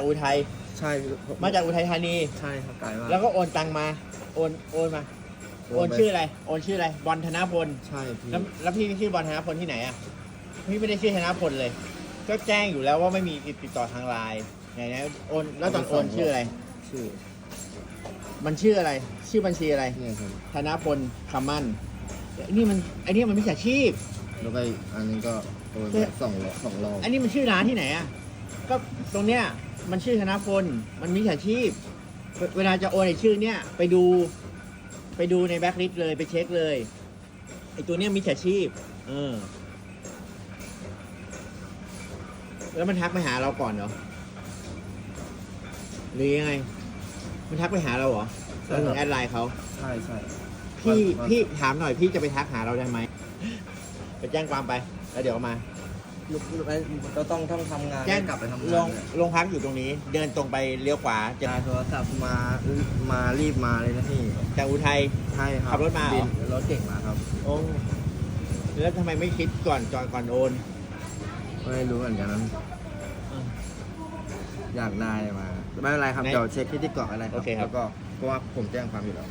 จากอุทัยใช่มาจากอุทัยธานี ใช่ครับไกลมากแล้วก็โอนตังมา โอนโอนมา โอนชื่ออะไร โอนชื่ออะไรบอลธนพลใช่พี่แล้วแล้วพี่ชื่อบอลธนพลที่ไหนอะพี่ไม่ได้ชื่อธนพลเลย ก็แจ้งอยู่แล้วว่าไม่มีติดต่อทางไลน์ไหนนะโอนแล้วตอนโอนชื่ออะไร ชื่อ มันชื่ออะไร ชื่อบัญชีอะไรเนี่ยครับธนพลคำมั่นไอ้นี่มันไอ้นี่มันไม่ใช่ชีพแล้วก็อีกอันนึงก็โอนไปสองรอบสองรอบอันนี้มันชื่อร้านที่ไหนอะก็ตรงเนี้ย มันชื่อธนพล มันมิจฉาชีพเวเวลาจะโอนไอ้ชื่อเนี้ยไปดูไปดูในแบ็คลิสต์เลยไปเช็คเลยไอ้ตัวเนี้ยมิจฉาชีพ เออ แล้วมันทักไปหาเราก่อนเหรอหรือยังไง มันทักไปหาเราเหรอเราถึงแอดไลน์เขา ใช่ใช่พี่วันพี่ถามหน่อยพี่จะไปทักหาเราได้ไหม ไปแจ้งความไป แล้วเดี๋ยวเอามาลู กลูกไอ้ก็ต้องต้องทำงานแจ้งกลับไปทำลงานงเนี่ยโรงพักอยู่ตรงนี้ เดินตรงไปเลี้ยวขวาจะจ่ายโทรศัพท์มามารีบมาเลยนะพี่จากอุทัย ใช่ครับขับรถมาเหรอ บินรถเก่งมาครับ โอ้แล้วทำไมไม่คิดก่อนก่อนก่อนโอน ไม่รู้เหมือนกันนั้นอืมอยากได้มา ไม่เป็นไรครับไม่เดี๋ยวเช็คที่ที่เกาะอะไรครัโอเคครับ แล้วก็เพราะว่าผมแจ้งความอยู่แล้ว